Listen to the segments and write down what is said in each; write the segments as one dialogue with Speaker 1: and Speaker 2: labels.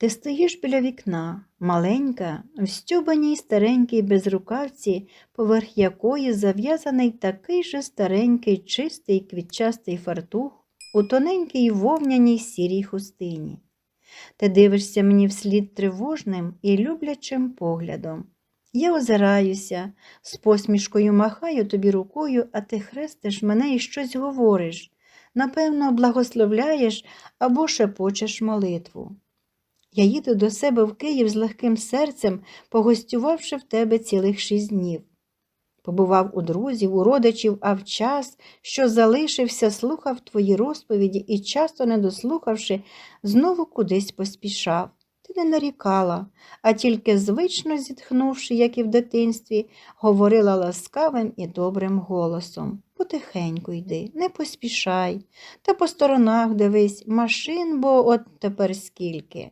Speaker 1: Ти стоїш біля вікна, маленька, в стюбаній старенькій безрукавці, поверх якої зав'язаний такий же старенький, чистий квітчастий фартух у тоненькій вовняній сірій хустині. Ти дивишся мені вслід тривожним і люблячим поглядом. Я озираюся, з посмішкою махаю тобі рукою, а ти хрестиш мене і щось говориш. Напевно, благословляєш або шепочеш молитву. Я їду до себе в Київ з легким серцем, погостювавши в тебе цілих шість днів. Побував у друзів, у родичів, а в час, що залишився, слухав твої розповіді і, часто не дослухавши, знову кудись поспішав. Ти не нарікала, а тільки звично зітхнувши, як і в дитинстві, говорила ласкавим і добрим голосом. Потихеньку йди, не поспішай, та по сторонах дивись, машин бо от тепер скільки.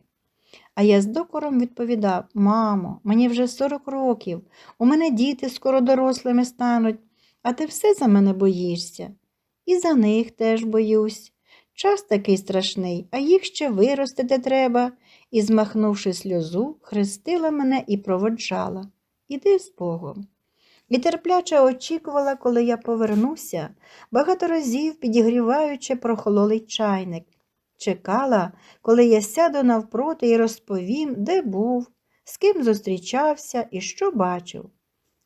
Speaker 1: А я з докором відповідав Мамо, мені вже 40 років, у мене діти скоро дорослими стануть, а ти все за мене боїшся. І за них теж боюсь. Час такий страшний, а їх ще виростити треба. І, змахнувши сльозу, хрестила мене і проводжала. Іди з Богом. І терпляче очікувала, коли я повернуся, багато разів підігріваючи прохололий чайник. Чекала, коли я сяду навпроти і розповім, де був, з ким зустрічався і що бачив.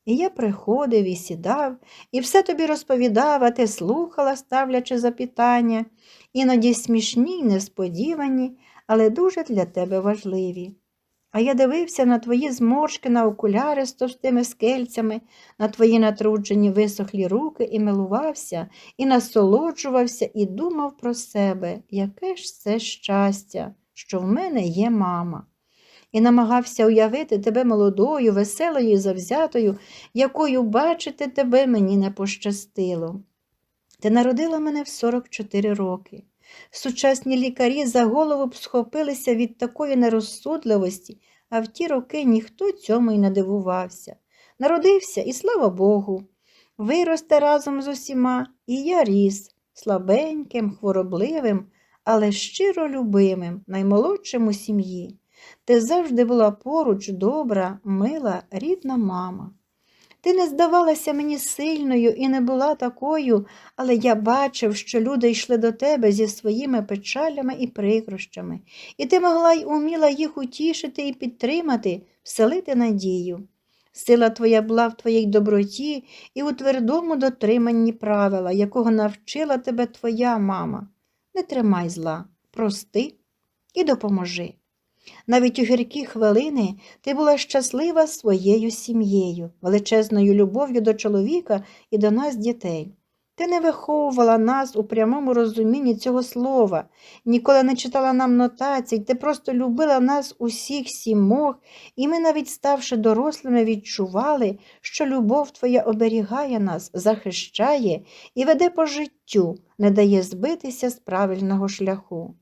Speaker 1: І я приходив і сідав, і все тобі розповідав, а ти слухала, ставлячи запитання, іноді смішні й несподівані, але дуже для тебе важливі. А я дивився на твої зморшки на окуляри з товстими скельцями, на твої натруджені висохлі руки і милувався, і насолоджувався, і думав про себе, яке ж це щастя, що в мене є мама. І намагався уявити тебе молодою, веселою завзятою, якою бачити тебе мені не пощастило. Ти народила мене в 44 роки. Сучасні лікарі за голову б схопилися від такої нерозсудливості, а в ті роки ніхто цьому й не дивувався. Народився, і слава Богу. Виросте разом з усіма, і я ріс, слабеньким, хворобливим, але щиро любимим, наймолодшим у сім'ї. Ти завжди була поруч добра, мила, рідна мама. Ти не здавалася мені сильною і не була такою, але я бачив, що люди йшли до тебе зі своїми печалями і прикрощами, і ти могла й уміла їх утішити і підтримати, вселити надію. Сила твоя була в твоїй доброті і у твердому дотриманні правила, якого навчила тебе твоя мама. Не тримай зла, прости і допоможи. Навіть у гіркі хвилини ти була щаслива своєю сім'єю, величезною любов'ю до чоловіка і до нас, дітей. Ти не виховувала нас у прямому розумінні цього слова, ніколи не читала нам нотацій, ти просто любила нас усіх сімох, і ми, навіть ставши дорослими, відчували, що любов твоя оберігає нас, захищає і веде по життю, не дає збитися з правильного шляху.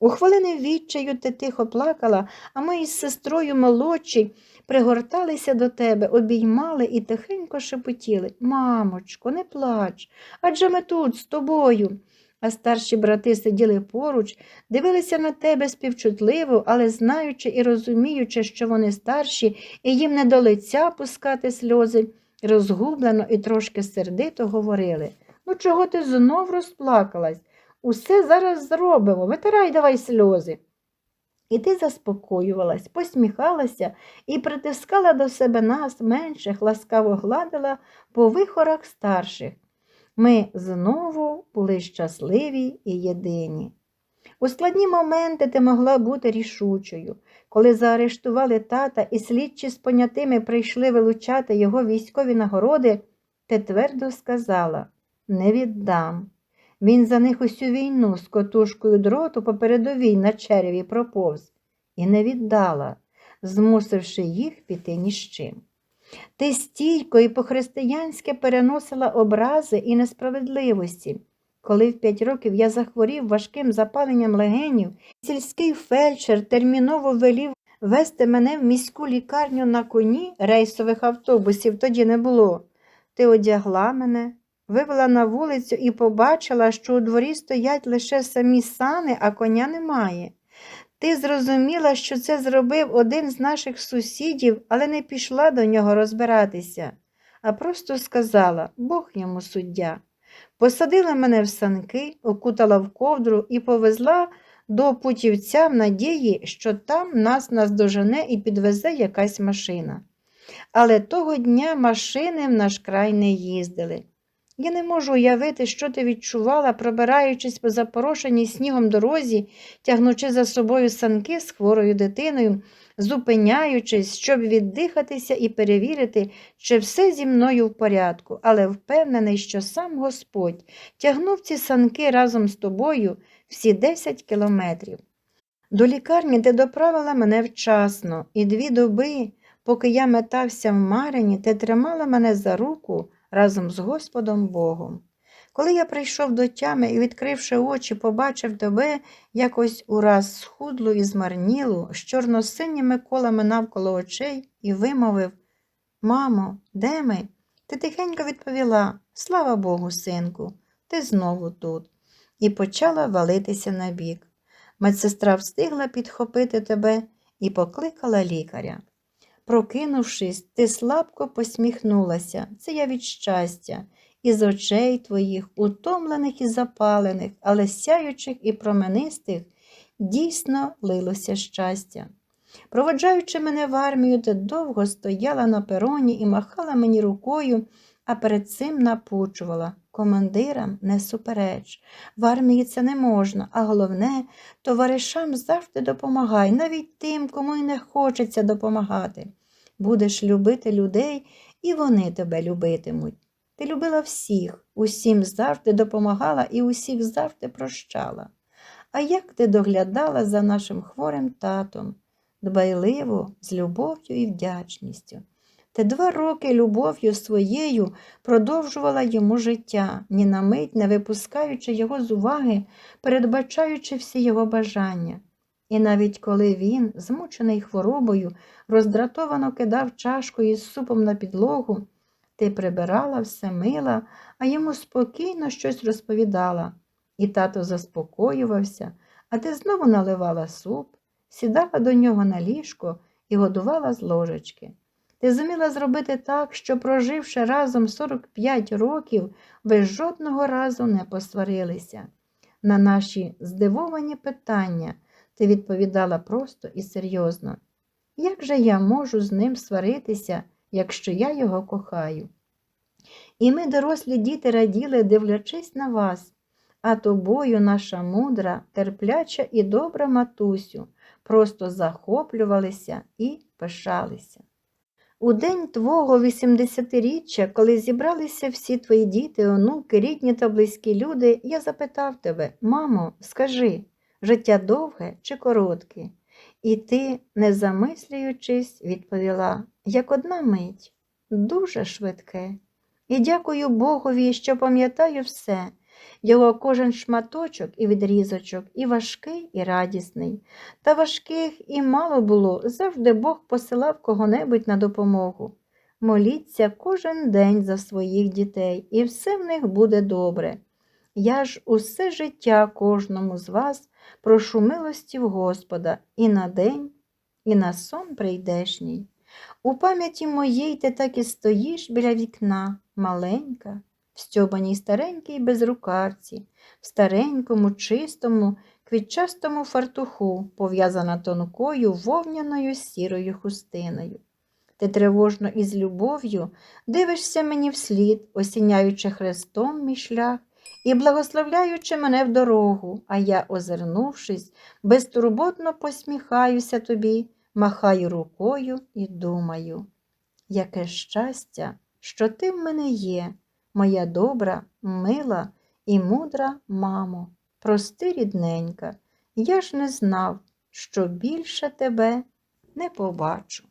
Speaker 1: У хвилини відчаю ти тихо плакала, а ми із сестрою молодші пригорталися до тебе, обіймали і тихенько шепотіли Мамочко, не плач, адже ми тут з тобою. А старші брати сиділи поруч, дивилися на тебе співчутливо, але знаючи і розуміючи, що вони старші, і їм не до лиця пускати сльози, розгублено і трошки сердито говорили Ну, чого ти знов розплакалась? Усе зараз зробимо, витирай давай сльози. І ти заспокоювалась, посміхалася і притискала до себе нас менших, ласкаво гладила по вихорах старших. Ми знову були щасливі і єдині. У складні моменти ти могла бути рішучою. Коли заарештували тата і слідчі з понятими прийшли вилучати його військові нагороди, ти твердо сказала не віддам. Він за них усю війну з котушкою дроту по передовій на череві проповз і не віддала, змусивши їх піти ні з чим. Ти стійко і по-християнськи переносила образи і несправедливості. Коли в п'ять років я захворів важким запаленням легенів, сільський фельдшер терміново велів вести мене в міську лікарню на коні рейсових автобусів тоді не було. Ти одягла мене, вивела на вулицю і побачила, що у дворі стоять лише самі сани, а коня немає. Ти зрозуміла, що це зробив один з наших сусідів, але не пішла до нього розбиратися, а просто сказала Бог йому суддя. Посадила мене в санки, окутала в ковдру і повезла до путівця в надії, що там нас наздожене і підвезе якась машина. Але того дня машини в наш край не їздили. Я не можу уявити, що ти відчувала, пробираючись по запорошеній снігом дорозі, тягнучи за собою санки з хворою дитиною, зупиняючись, щоб віддихатися і перевірити, чи все зі мною в порядку, але впевнений, що сам Господь тягнув ці санки разом з тобою всі 10 кілометрів. До лікарні ти доправила мене вчасно, і дві доби, поки я метався в Марині, ти тримала мене за руку разом з Господом Богом. Коли я прийшов до тями і, відкривши очі, побачив тебе якось ураз схудлу і змарнілу, з чорно-синіми колами навколо очей, і вимовив Мамо, де ми? Ти тихенько відповіла Слава Богу, синку, ти знову тут, і почала валитися на бік. Медсестра встигла підхопити тебе і покликала лікаря. Прокинувшись, ти слабко посміхнулася, це я від щастя, із очей твоїх, утомлених і запалених, але сяючих і променистих, дійсно лилося щастя. Проводжаючи мене в армію, ти довго стояла на пероні і махала мені рукою, а перед цим напучувала. Командирам не супереч. В армії це не можна, а головне, товаришам завжди допомагай, навіть тим, кому й не хочеться допомагати. Будеш любити людей, і вони тебе любитимуть. Ти любила всіх, усім завжди допомагала і усіх завжди прощала. А як ти доглядала за нашим хворим татом, дбайливо, з любов'ю і вдячністю. Ти два роки любов'ю своєю продовжувала йому життя, ні на мить не випускаючи його з уваги, передбачаючи всі його бажання. І навіть коли він, змучений хворобою, роздратовано кидав чашку із супом на підлогу, ти прибирала все мила, а йому спокійно щось розповідала. І тато заспокоювався, а ти знову наливала суп, сідала до нього на ліжко і годувала з ложечки. Ти зуміла зробити так, що, проживши разом 45 років, ви жодного разу не посварилися. На наші здивовані питання ти відповідала просто і серйозно. Як же я можу з ним сваритися, якщо я його кохаю? І ми, дорослі діти, раділи, дивлячись на вас, а тобою, наша мудра, терпляча і добра матусю, просто захоплювалися і пишалися. У день твого 80-річчя, коли зібралися всі твої діти, онуки, рідні та близькі люди, я запитав тебе, мамо, скажи, життя довге чи коротке? І ти, не замислюючись, відповіла, як одна мить, дуже швидке. І дякую Богові, що пам'ятаю все, його кожен шматочок і відрізочок, і важкий, і радісний. Та важких і мало було, завжди Бог посилав кого-небудь на допомогу. Моліться кожен день за своїх дітей, і все в них буде добре. Я ж усе життя кожному з вас прошу милості в Господа і на день, і на сон прийдешній. У пам'яті моїй ти так і стоїш біля вікна, маленька, в стьобаній старенькій безрукавці, в старенькому, чистому, квітчастому фартуху, пов'язана тонкою вовняною сірою хустиною. Ти тривожно і з любов'ю дивишся мені вслід, осіняючи хрестом мій шлях і благословляючи мене в дорогу, а я, озирнувшись, безтурботно посміхаюся тобі, махаю рукою і думаю, яке щастя, що ти в мене є, моя добра, мила і мудра мамо, прости рідненька, я ж не знав, що більше тебе не побачу.